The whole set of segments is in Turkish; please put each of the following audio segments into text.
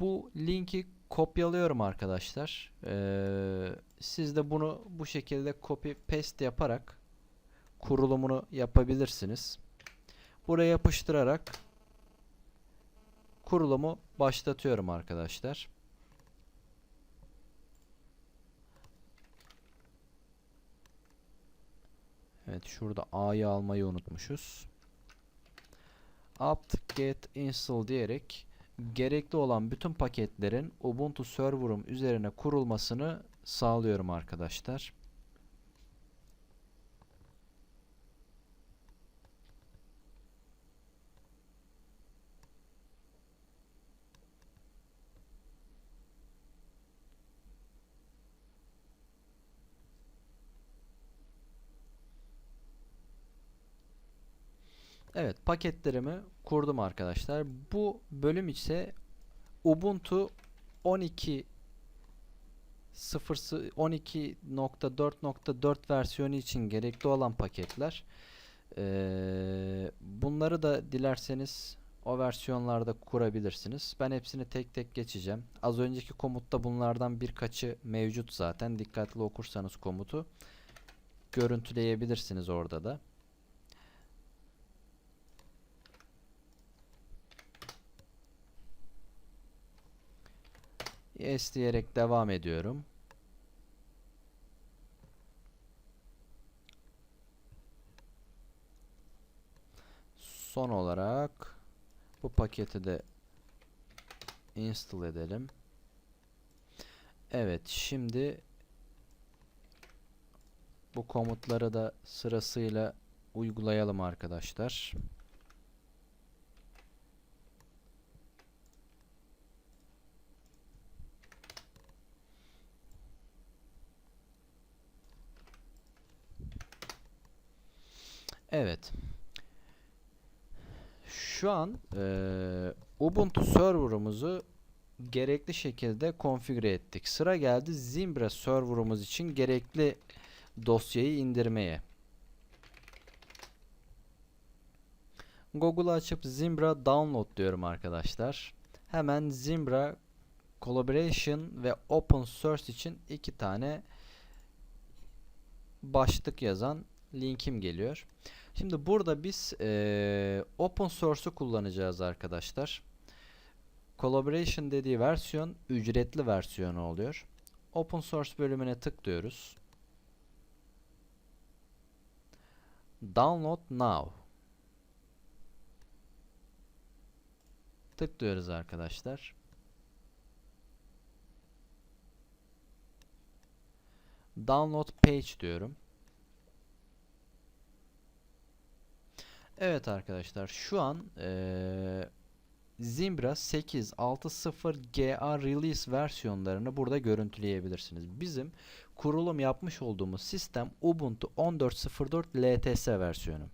bu linki kopyalıyorum arkadaşlar. Ee, siz de bunu bu şekilde copy paste yaparak kurulumunu yapabilirsiniz. Buraya yapıştırarak kurulumu başlatıyorum arkadaşlar. Evet şurada A'yı almayı unutmuşuz. apt get install diyerek gerekli olan bütün paketlerin Ubuntu server'ım üzerine kurulmasını sağlıyorum arkadaşlar. Evet paketlerimi kurdum arkadaşlar. Bu bölüm ise Ubuntu 12 0 12.4.4 versiyonu için gerekli olan paketler. Ee, bunları da dilerseniz o versiyonlarda kurabilirsiniz. Ben hepsini tek tek geçeceğim. Az önceki komutta bunlardan birkaçı mevcut zaten. Dikkatli okursanız komutu görüntüleyebilirsiniz orada da. Yes diyerek devam ediyorum. Son olarak bu paketi de install edelim. Evet, şimdi bu komutları da sırasıyla uygulayalım arkadaşlar. Evet. Şu an eee, Ubuntu server'ımızı gerekli şekilde konfigüre ettik. Sıra geldi Zimbra server'ımız için gerekli dosyayı indirmeye. Google'ı açıp Zimbra download diyorum arkadaşlar. Hemen Zimbra Collaboration ve Open Source için iki tane başlık yazan linkim geliyor. Şimdi burada biz eee, open source'u kullanacağız arkadaşlar. Collaboration dediği versiyon ücretli versiyonu oluyor. Open source bölümüne tıklıyoruz. Download now. Tıklıyoruz arkadaşlar. Download page diyorum. Evet arkadaşlar şu an eee Zimbra 8.6.0 GA release versiyonlarını burada görüntüleyebilirsiniz. Bizim kurulum yapmış olduğumuz sistem Ubuntu 14.04 LTS versiyonu.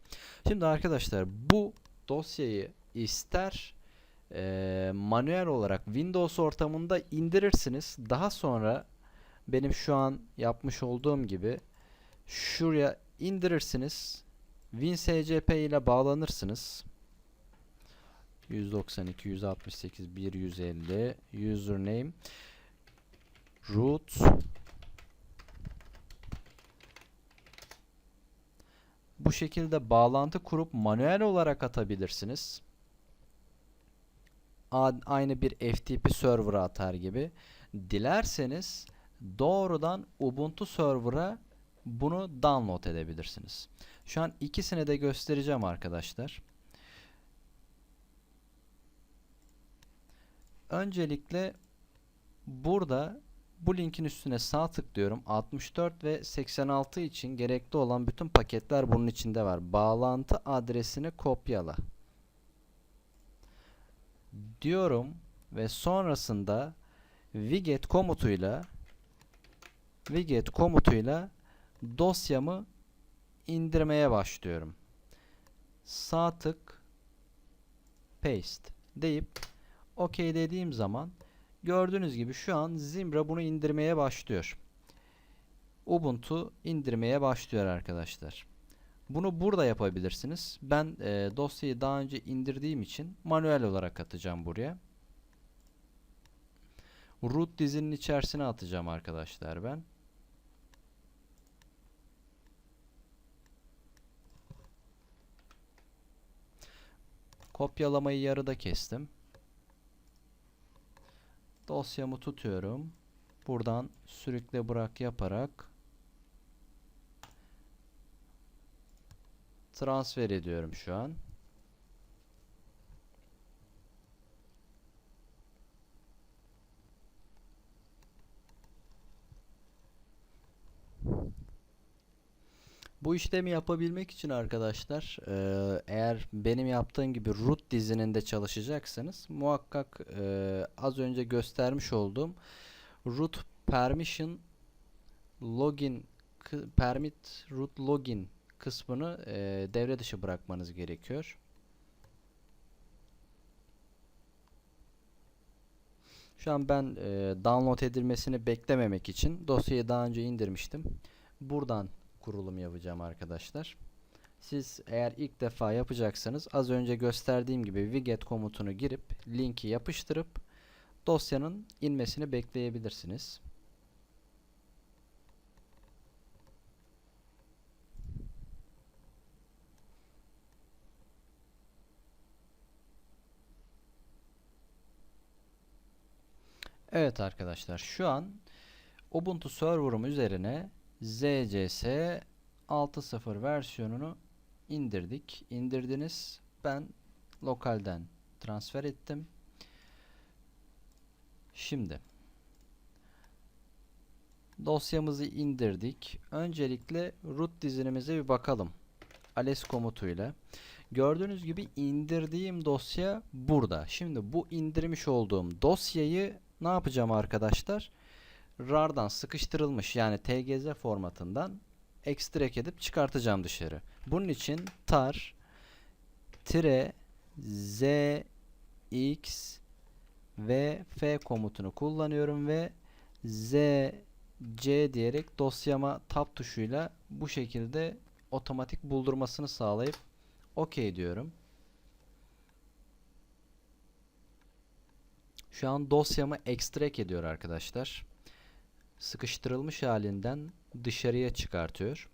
Şimdi arkadaşlar bu dosyayı ister eee, manuel olarak Windows ortamında indirirsiniz. Daha sonra benim şu an yapmış olduğum gibi şuraya indirirsiniz. WinSCP ile bağlanırsınız. 192 168 150 username root bu şekilde bağlantı kurup manuel olarak atabilirsiniz. A- Aynı bir FTP server'a atar gibi. Dilerseniz doğrudan Ubuntu server'a bunu download edebilirsiniz. Şu an ikisini de göstereceğim arkadaşlar. Öncelikle burada bu linkin üstüne sağ tıklıyorum. 64 ve 86 için gerekli olan bütün paketler bunun içinde var. Bağlantı adresini kopyala. Diyorum ve sonrasında wget komutuyla wget komutuyla dosyamı indirmeye başlıyorum. Sağ tık paste deyip OK dediğim zaman gördüğünüz gibi şu an Zimbra bunu indirmeye başlıyor. Ubuntu indirmeye başlıyor arkadaşlar. Bunu burada yapabilirsiniz. Ben e, dosyayı daha önce indirdiğim için manuel olarak atacağım buraya. root dizinin içerisine atacağım arkadaşlar ben. Kopyalamayı yarıda kestim. Dosyamı tutuyorum. Buradan sürükle bırak yaparak transfer ediyorum şu an. Bu işlemi yapabilmek için arkadaşlar eee, eğer benim yaptığım gibi root dizininde çalışacaksanız muhakkak eee, az önce göstermiş olduğum root permission login permit root login kısmını eee, devre dışı bırakmanız gerekiyor. Şu an ben eee, download edilmesini beklememek için dosyayı daha önce indirmiştim. Buradan kurulum yapacağım arkadaşlar. Siz eğer ilk defa yapacaksanız az önce gösterdiğim gibi wget komutunu girip linki yapıştırıp dosyanın inmesini bekleyebilirsiniz. Evet arkadaşlar şu an Ubuntu server'ım üzerine ZCS 6.0 versiyonunu indirdik. İndirdiniz. Ben lokalden transfer ettim. Şimdi dosyamızı indirdik. Öncelikle root dizinimize bir bakalım. ls komutuyla. Gördüğünüz gibi indirdiğim dosya burada. Şimdi bu indirmiş olduğum dosyayı ne yapacağım arkadaşlar? RAR'dan sıkıştırılmış yani TGZ formatından extract edip çıkartacağım dışarı. Bunun için tar tire z x ve f komutunu kullanıyorum ve z c diyerek dosyama tab tuşuyla bu şekilde otomatik buldurmasını sağlayıp OK diyorum. Şu an dosyamı extract ediyor arkadaşlar sıkıştırılmış halinden dışarıya çıkartıyor.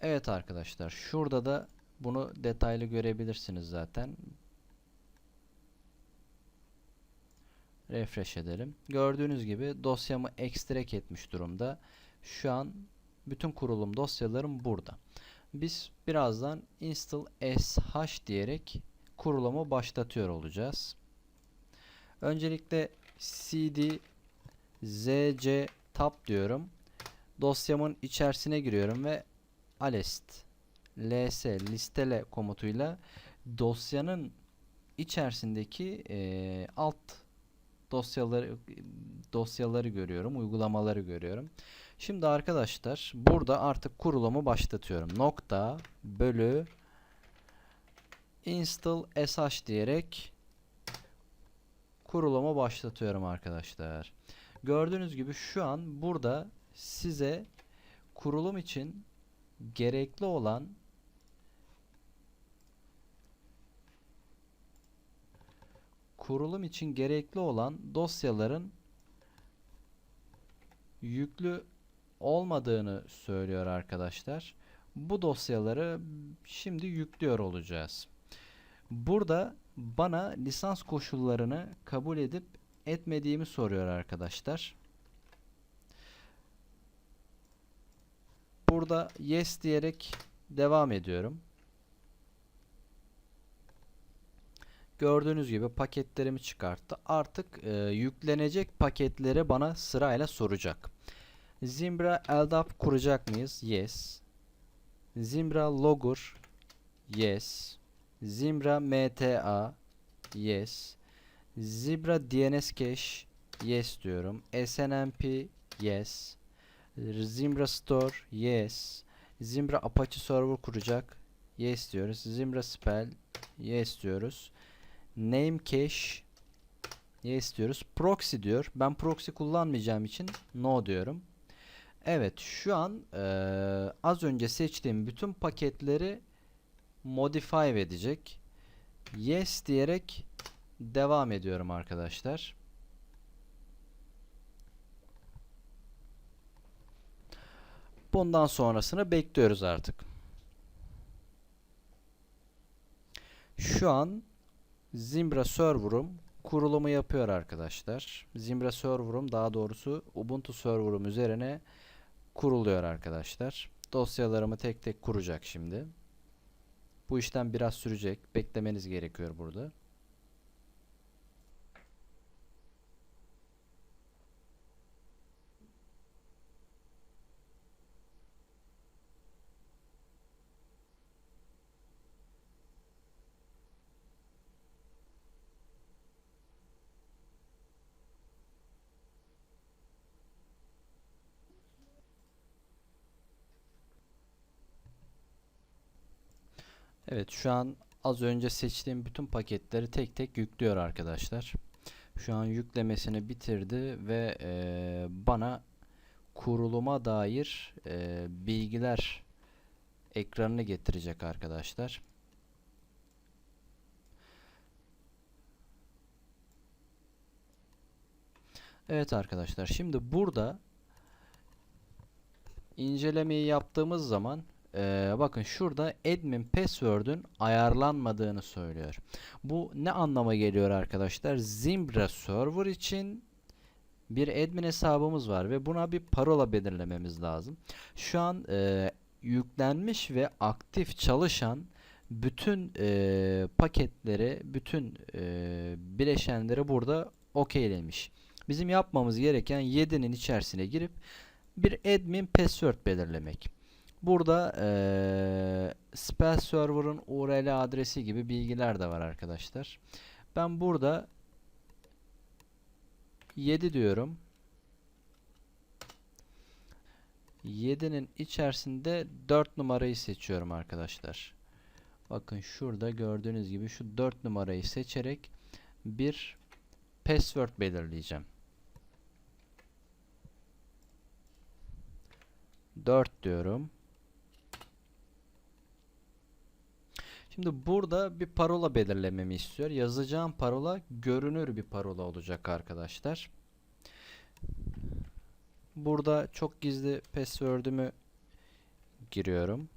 Evet arkadaşlar şurada da bunu detaylı görebilirsiniz zaten. Refresh edelim. Gördüğünüz gibi dosyamı extract etmiş durumda. Şu an bütün kurulum dosyalarım burada. Biz birazdan install sh diyerek kurulumu başlatıyor olacağız. Öncelikle cd zc tab diyorum. Dosyamın içerisine giriyorum ve alest ls listele komutuyla dosyanın içerisindeki e, alt dosyaları dosyaları görüyorum, uygulamaları görüyorum. Şimdi arkadaşlar burada artık kurulumu başlatıyorum. Nokta bölü install sh diyerek kurulumu başlatıyorum arkadaşlar. Gördüğünüz gibi şu an burada size kurulum için gerekli olan kurulum için gerekli olan dosyaların yüklü olmadığını söylüyor arkadaşlar. Bu dosyaları şimdi yüklüyor olacağız. Burada bana lisans koşullarını kabul edip etmediğimi soruyor arkadaşlar. Burada yes diyerek devam ediyorum. Gördüğünüz gibi paketlerimi çıkarttı. Artık e, yüklenecek paketleri bana sırayla soracak. Zimbra LDAP kuracak mıyız? Yes. Zimbra Logger Yes. Zimbra MTA Yes. Zebra DNS Cache Yes diyorum. SNMP Yes. Zimbra Store Yes. Zimbra Apache Server kuracak. Yes diyoruz. Zimbra Spell Yes diyoruz. Name Cache Yes diyoruz. Proxy diyor. Ben proxy kullanmayacağım için No diyorum. Evet şu an eee, az önce seçtiğim bütün paketleri modify edecek. Yes diyerek devam ediyorum arkadaşlar. Bundan sonrasını bekliyoruz artık. Şu an Zimbra server'ım kurulumu yapıyor arkadaşlar. Zimbra server'ım daha doğrusu Ubuntu server'ım üzerine kuruluyor arkadaşlar. Dosyalarımı tek tek kuracak şimdi. Bu işlem biraz sürecek. Beklemeniz gerekiyor burada. Evet şu an az önce seçtiğim bütün paketleri tek tek yüklüyor arkadaşlar. Şu an yüklemesini bitirdi ve eee, bana kuruluma dair eee, bilgiler ekranını getirecek arkadaşlar. Evet arkadaşlar şimdi burada incelemeyi yaptığımız zaman eee, bakın şurada admin password'ün ayarlanmadığını söylüyor. Bu ne anlama geliyor arkadaşlar? Zimbra server için bir admin hesabımız var ve buna bir parola belirlememiz lazım. Şu an eee, yüklenmiş ve aktif çalışan bütün eee, paketleri, bütün eee, bileşenleri burada okeylemiş. Bizim yapmamız gereken 7'nin içerisine girip bir admin password belirlemek. Burada eee spell server'ın URL adresi gibi bilgiler de var arkadaşlar. Ben burada 7 diyorum. 7'nin içerisinde 4 numarayı seçiyorum arkadaşlar. Bakın şurada gördüğünüz gibi şu 4 numarayı seçerek bir password belirleyeceğim. 4 diyorum. Şimdi burada bir parola belirlememi istiyor. Yazacağım parola görünür bir parola olacak arkadaşlar. Burada çok gizli password'ümü giriyorum.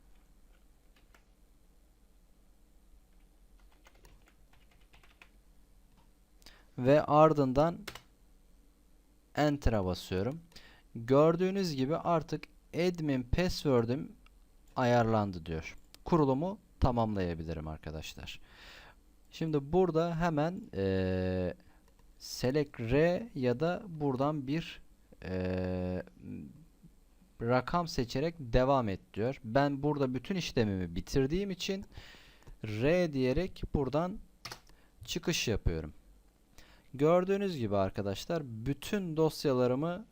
Ve ardından Enter'a basıyorum. Gördüğünüz gibi artık admin password'üm ayarlandı diyor. Kurulumu tamamlayabilirim arkadaşlar. Şimdi burada hemen eee select R ya da buradan bir eee, rakam seçerek devam et diyor. Ben burada bütün işlemimi bitirdiğim için R diyerek buradan çıkış yapıyorum. Gördüğünüz gibi arkadaşlar bütün dosyalarımı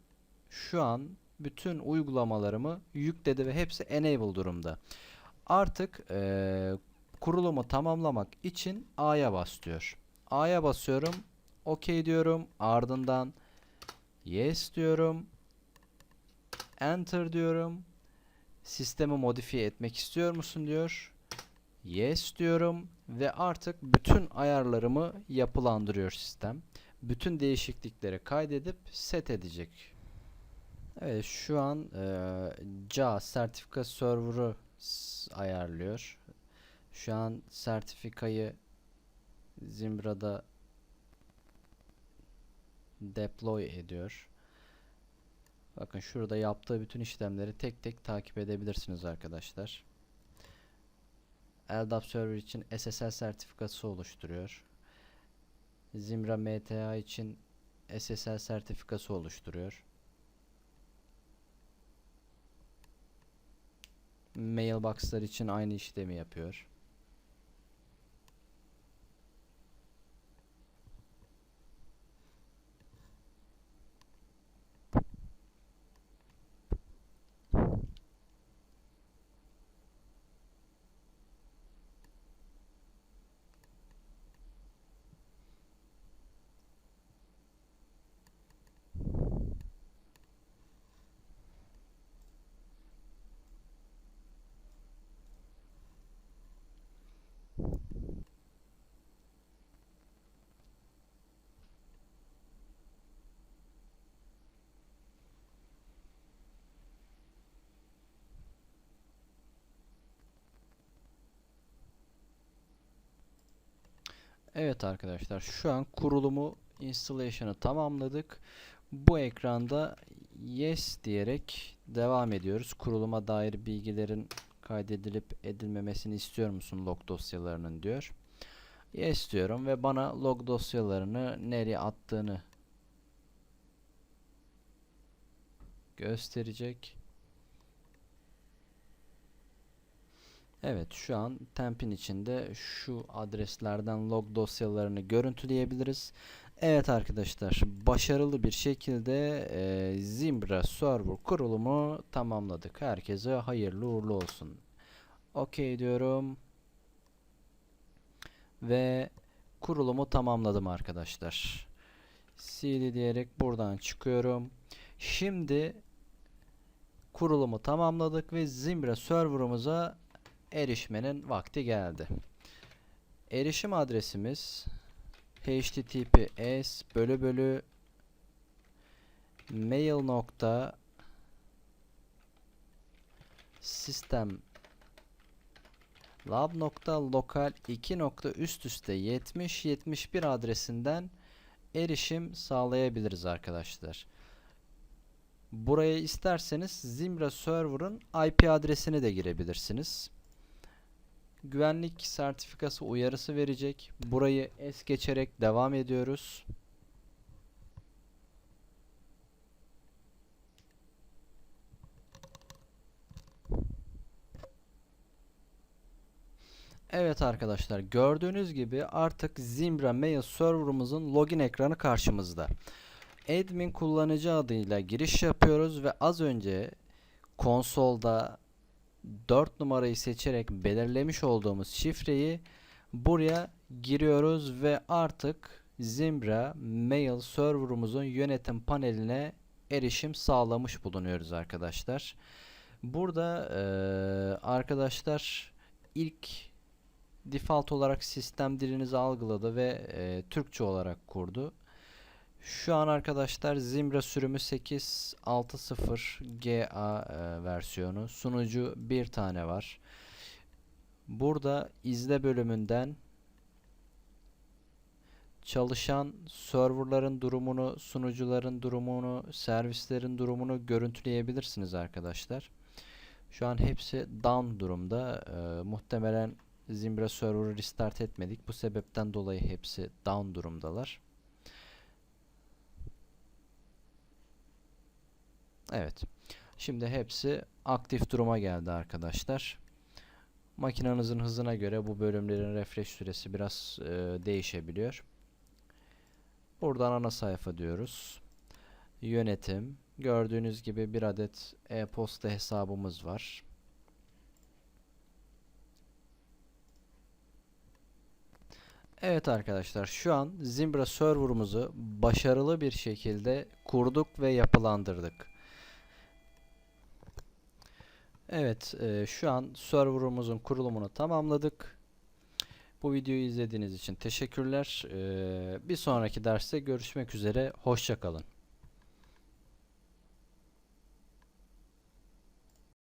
şu an bütün uygulamalarımı yükledi ve hepsi enable durumda. Artık eee, kurulumu tamamlamak için A'ya bas diyor. A'ya basıyorum. OK diyorum. Ardından Yes diyorum. Enter diyorum. Sistemi modifiye etmek istiyor musun diyor. Yes diyorum ve artık bütün ayarlarımı yapılandırıyor sistem. Bütün değişiklikleri kaydedip set edecek. Evet şu an eee CA sertifika server'ı ayarlıyor. Şu an sertifikayı Zimbra'da deploy ediyor. Bakın şurada yaptığı bütün işlemleri tek tek takip edebilirsiniz arkadaşlar. LDAP server için SSL sertifikası oluşturuyor. Zimbra MTA için SSL sertifikası oluşturuyor. Mailbox'lar için aynı işlemi yapıyor. Evet arkadaşlar şu an kurulumu installation'ı tamamladık. Bu ekranda yes diyerek devam ediyoruz. Kuruluma dair bilgilerin kaydedilip edilmemesini istiyor musun log dosyalarının diyor. Yes diyorum ve bana log dosyalarını nereye attığını gösterecek. Evet şu an temp'in içinde şu adreslerden log dosyalarını görüntüleyebiliriz. Evet arkadaşlar başarılı bir şekilde e, Zimbra server kurulumu tamamladık. Herkese hayırlı uğurlu olsun. OK diyorum. Ve kurulumu tamamladım arkadaşlar. CD diyerek buradan çıkıyorum. Şimdi kurulumu tamamladık ve Zimbra serverımıza erişmenin vakti geldi. Erişim adresimiz https bölü bölü mail nokta sistem lab nokta lokal 2 nokta üst üste 70 71 adresinden erişim sağlayabiliriz arkadaşlar. Buraya isterseniz Zimbra server'ın IP adresini de girebilirsiniz güvenlik sertifikası uyarısı verecek. Burayı es geçerek devam ediyoruz. Evet arkadaşlar gördüğünüz gibi artık Zimbra Mail serverımızın login ekranı karşımızda. Admin kullanıcı adıyla giriş yapıyoruz ve az önce konsolda 4 numarayı seçerek belirlemiş olduğumuz şifreyi buraya giriyoruz ve artık Zimbra Mail serverımızın yönetim paneline erişim sağlamış bulunuyoruz arkadaşlar. Burada e, arkadaşlar ilk default olarak sistem dilinizi algıladı ve e, Türkçe olarak kurdu. Şu an arkadaşlar Zimbra sürümü 8.6.0 GA e, versiyonu. Sunucu bir tane var. Burada izle bölümünden çalışan serverların durumunu, sunucuların durumunu, servislerin durumunu görüntüleyebilirsiniz arkadaşlar. Şu an hepsi down durumda. E, muhtemelen Zimbra server'ı restart etmedik. Bu sebepten dolayı hepsi down durumdalar. Evet. Şimdi hepsi aktif duruma geldi arkadaşlar. Makinenizin hızına göre bu bölümlerin refresh süresi biraz e, değişebiliyor. Buradan ana sayfa diyoruz. Yönetim. Gördüğünüz gibi bir adet e-posta hesabımız var. Evet arkadaşlar şu an Zimbra server'ımızı başarılı bir şekilde kurduk ve yapılandırdık. Evet, e, şu an serverımızın kurulumunu tamamladık. Bu videoyu izlediğiniz için teşekkürler. E, bir sonraki derste görüşmek üzere. Hoşçakalın.